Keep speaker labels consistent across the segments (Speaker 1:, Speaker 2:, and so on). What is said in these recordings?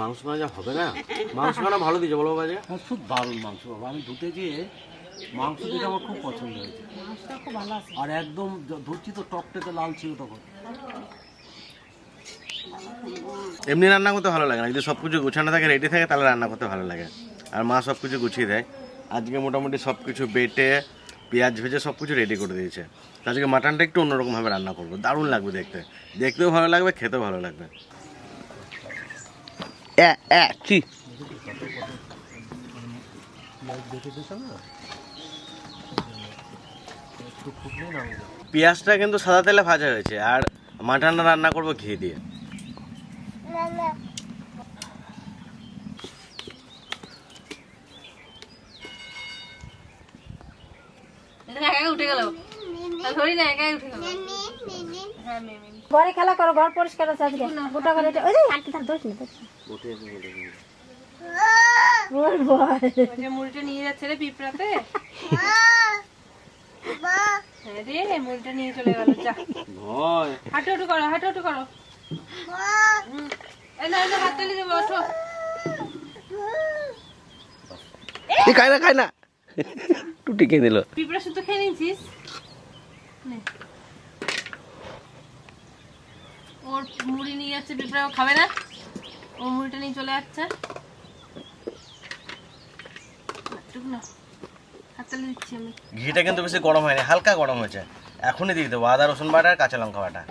Speaker 1: মাংস ভাজা হবে না? মাংস খানা ভালো দিয়েছে বলো বাজে
Speaker 2: হ্যাঁ, খুব দারুণ মাংস বাবা। আমি ধুতে গিয়ে মাংস দিতে আমার খুব পছন্দ হয়েছে। আর একদম ধরছি তো টকটেতে লাল ছিল তখন।
Speaker 1: এমনি রান্না করতে ভালো লাগে না। যদি সব কিছু গুছানো থাকে রেডি থাকে তাহলে রান্না করতে ভালো লাগে। আর মা সব কিছু গুছিয়ে দেয়। আজকে মোটামুটি সব কিছু বেটে পেঁয়াজ ভেজে সব কিছু রেডি করে দিয়েছে। আজকে মাটনটা একটু অন্যরকমভাবে রান্না করব। দারুণ লাগবে দেখতে। দেখতেও ভালো লাগবে, খেতেও ভালো লাগবে। পেঁয়াজটা কিন্তু সাদা তেলে ভাজা হয়েছে, আর মাটনটা রান্না করব ঘি দিয়ে
Speaker 3: একা উঠে গেল। ধরি না একা উঠে গেল।
Speaker 4: ঘরে খেলা করো ঘর পরিষ্কার আছে আজকে। গোটা ওই যে
Speaker 3: মুড়িটা নিয়ে যাচ্ছে রে পিঁপড়াতে। হ্যাঁ রে মুড়িটা নিয়ে চলে গেল যা।
Speaker 1: ভয়।
Speaker 3: হাঁটু হাঁটু করো হাঁটু হাঁটু করো। এই না এই না হাত তালি দেবো ওঠো।
Speaker 1: খায় না খায় না। টুটি কে দিল
Speaker 3: পিঁপড়া শুধু খেয়ে নিয়েছিস? ওর মুড়ি নিয়ে যাচ্ছে পিঁপড়া ও খাবে না। ও মুড়িটা নিয়ে চলে যাচ্ছে।
Speaker 1: ঘিটা কিন্তু বেশি গরম হয়নি হালকা গরম হয়েছে। এখনই দিয়ে দেবো আদা রসুন বাটা আর কাঁচা লঙ্কা বাটা।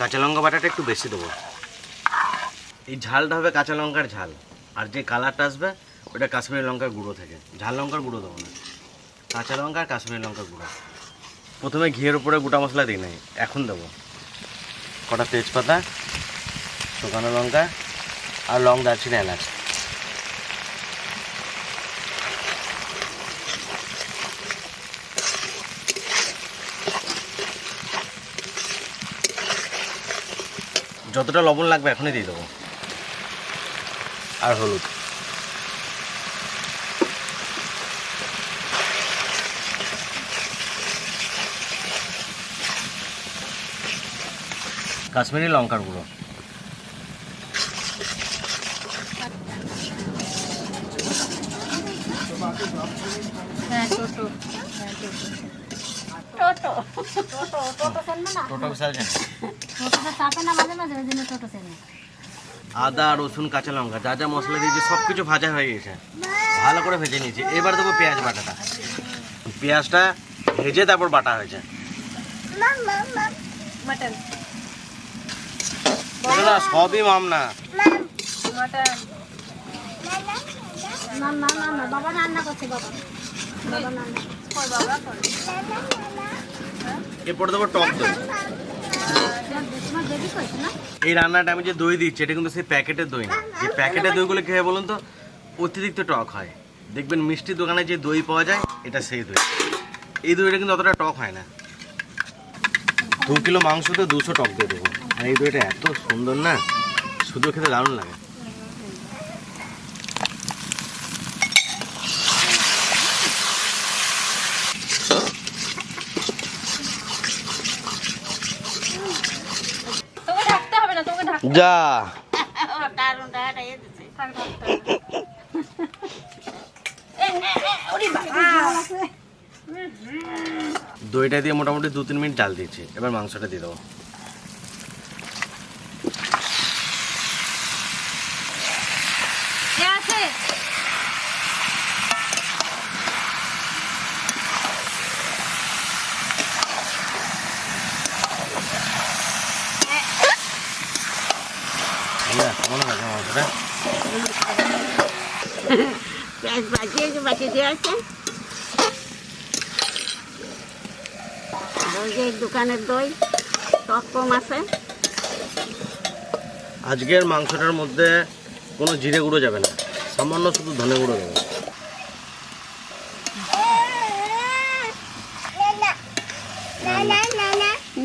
Speaker 1: কাঁচা লঙ্কা বাটাটা একটু বেশি দেবো। এই ঝালটা হবে কাঁচা লঙ্কার ঝাল। আর যে কালারটা আসবে, ওটা কাশ্মীরি লঙ্কার গুঁড়ো থাকে। ঝাল লঙ্কার গুঁড়ো দেবো না। কাঁচা লঙ্কা আর কাশ্মীরি লঙ্কার গুঁড়ো। প্রথমে ঘিয়ের উপরে গোটা মশলা দিই নাই, এখন দেবো। কটা তেজপাতা, শুকানো লঙ্কা আর লং দারচিনি এলাচ। যতটা লবণ লাগবে এখনই দিয়ে দেবো। আর হলুদ। কাশ্মীরি লঙ্কার গুঁড়ো।
Speaker 3: হ্যাঁ টোটো।
Speaker 4: টোটো। টোটো। না।
Speaker 1: টোটো আদা রসুন কাঁচা লঙ্কা যা যা মশলা দিয়েছি সব কিছু ভাজা হয়ে গেছে। ভালো করে ভেজে নিয়েছি। এবার দেবো পেঁয়াজ বাটাটা। পেঁয়াজটা ভেজে তারপর বাটা হয়েছে। না সবই মাম না।
Speaker 3: মাটন।
Speaker 4: না না না না বাবা রান্না করছে বাবা। বাবা রান্না
Speaker 3: কই বাবা করে।
Speaker 1: এরপরে দেবো টক দই
Speaker 4: তোমার বেবি করছে না
Speaker 1: এই রান্নাটা আমি যে দই দিচ্ছি, এটা কিন্তু সেই প্যাকেটের দই না। যে প্যাকেটের দইগুলো খেয়ে বলুন তো, অতিরিক্ত টক হয়। দেখবেন মিষ্টি দোকানে যে দই পাওয়া যায়, এটা সেই দই। এই দইটা কিন্তু অতটা টক হয় না। দু কিলো মাংস তো দুশো টক দিয়ে দেবো। এই দইটা এত সুন্দর না, শুধু খেতে দারুণ লাগে
Speaker 3: তোকে ঢাকতে হবে না তোকে ঢাক
Speaker 1: যা
Speaker 3: দারুণ দারুণ এই দিছে থাক ঢাকতে হবে না। এ, এ, এ, ওরে বাবা।
Speaker 1: দইটা দিয়ে মোটামুটি দু তিন মিনিট ডাল দিয়েছি এবার মাংসটা দিয়ে দেবো
Speaker 3: কে আছে
Speaker 1: না কেমন লাগে মাংসটা
Speaker 3: পেঁয়াজ আছে। যে দোকানের দই টক কম আছে।
Speaker 1: আজকের মাংসটার মধ্যে কোনো জিরে গুঁড়ো যাবে না। সামান্য শুধু ধনে গুঁড়ো যাবে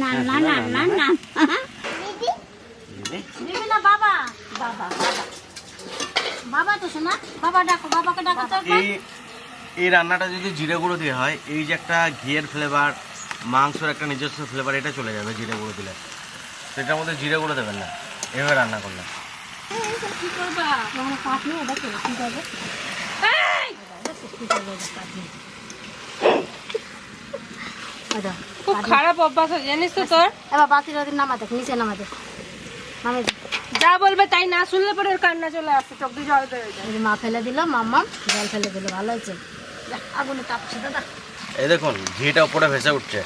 Speaker 4: না না না না না বাবা। বাবা বাবা। তো শোনা বাবা ডাকো বাবাকে ডাকো তো।
Speaker 1: এই রান্নাটা যদি জিরে গুঁড়ো দিয়ে হয় এই যে একটা ঘিয়ের ফ্লেভার মাংসের একটা নিজস্ব ফ্লেভার এটা চলে যাবে জিরে গুঁড়ো দিলে। সেটার মধ্যে জিরে গুঁড়ো দেবেন না এভাবে রান্না করলে
Speaker 3: খুব খারাপ অভ্যাস জানিস তো তোর?
Speaker 4: এবার বাতি রাতি নামা দেখ নিচে নামা দেখ নামে
Speaker 3: যা বলবে তাই না শুনলে পরে ওর কান্না চলে আসছে চোখ দিয়ে জল বেরোয়
Speaker 4: মা ফেলে দিল মাম্মা জল ফেলে দিল ভালো হয়েছে? আগুনে তাপছে দাদা।
Speaker 1: এই দেখুন ঘিটা উপরে ভেসে উঠছে।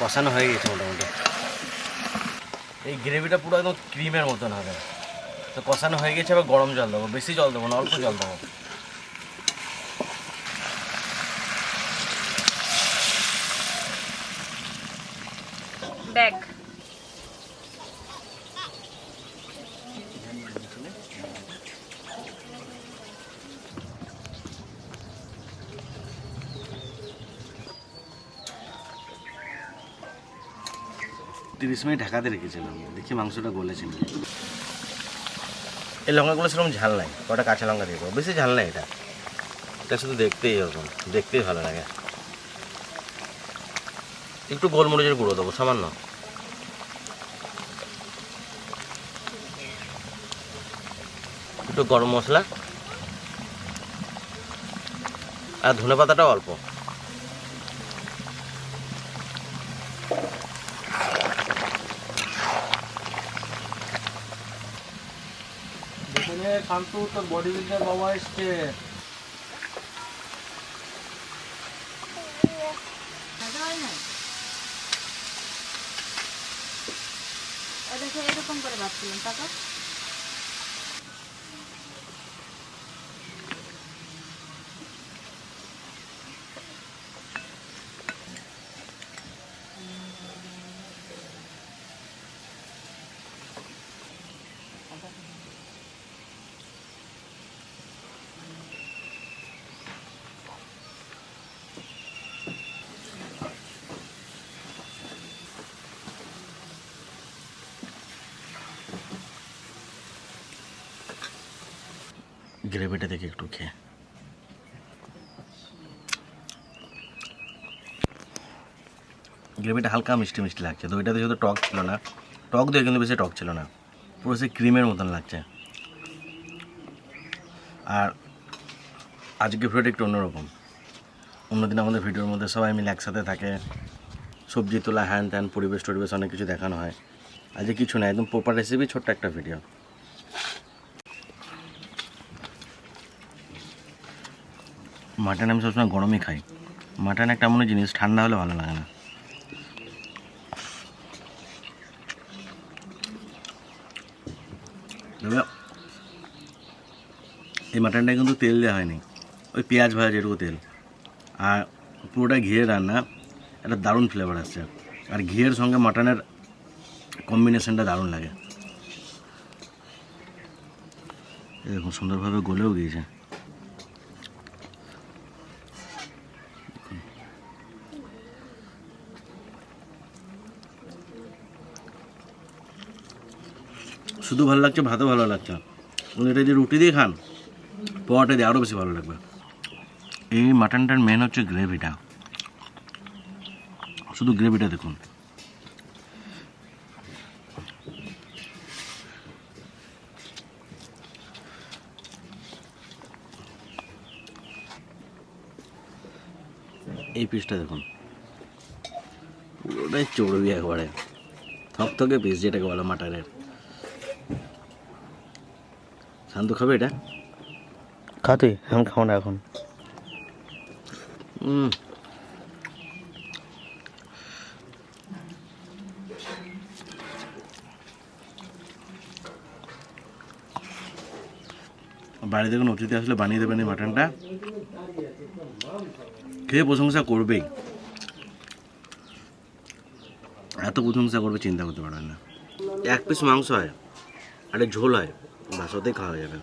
Speaker 1: কষানো হয়ে গেছে মোটামুটি। এই গ্রেভিটা পুরো একদম ক্রিমের মতন হবে। তো কষানো হয়ে গেছে এবার গরম জল দেবো বেশি জল দেবো না অল্প জল দেবো।
Speaker 3: দেখ
Speaker 1: তিরিশ মিনিট ঢাকাতে রেখেছিলাম। দেখি মাংসটা গলেছে এই লঙ্কাগুলো সেরকম ঝাল নাই। কটা কাঁচা লঙ্কা দিয়ে বেশি ঝাল নাই এটা। এটা শুধু দেখতেই এরকম দেখতেই ভালো লাগে। একটু গোলমরিচের গুঁড়ো দেবো, সামান্য। একটু গরম মশলা। আর ধনে পাতাটাও অল্প।
Speaker 2: যেখানে কান্তু তোর বডি বিল্ডার বাবা এসছে
Speaker 4: দেখো এরকম করে ভাবছিলাম তারপর
Speaker 1: গ্রেভিটা দেখে একটু খেয়ে। গ্রেভিটা হালকা মিষ্টি মিষ্টি লাগছে, তো ওইটাতে যেহেতু টক ছিল না। টক দিয়ে কিন্তু বেশি টক ছিল না, পুরো সেই ক্রিমের মতন লাগছে। আর আজকে ভিডিওটা একটু অন্যরকম। অন্যদিন আমাদের ভিডিওর মধ্যে সবাই মিলে একসাথে থাকে। সবজি তোলা, হ্যান ত্যান পরিবেশ টরিবেশ অনেক কিছু দেখানো হয়। আজকে কিছু না, একদম প্রপার রেসিপি ছোট্ট একটা ভিডিও মাটন আমি সবসময় গরমই খাই। মাটন একটা এমন জিনিস, ঠান্ডা হলে ভালো লাগে না। তবে এই মাটনটা কিন্তু তেল দেওয়া হয়নি। ওই পেঁয়াজ ভাজা যেটুকু তেল। আর পুরোটা ঘিয়ের রান্না, একটা দারুণ ফ্লেভার আসছে। আর ঘিয়ের সঙ্গে মাটনের কম্বিনেশনটা দারুণ লাগে। এরকম সুন্দরভাবে গলেও গিয়েছে। শুধু ভালো লাগছে, ভাতও ভালো লাগছে এটা যে রুটি দিয়ে খান পোয়াটা দিয়ে আরও বেশি ভালো লাগবে। এই মাটনটার মেন হচ্ছে গ্রেভিটা শুধু গ্রেভিটা দেখুন। এই পিসটা দেখুন। পুরোটাই চর্বি একবারে। থকথকে পিস যেটাকে বলো মাটনের। শান্ত খাবে এটা? খা তুই আমি খাব না এখন। বাড়িতে কোনো অতিথি আসলে বানিয়ে দেবেন এই মাটনটা? খেয়ে প্রশংসা করবেই এত প্রশংসা করবে চিন্তা করতে পারবেন না। এক পিস মাংস হয় আর ঝোল হয়। বাসাতেই খাওয়া যাবে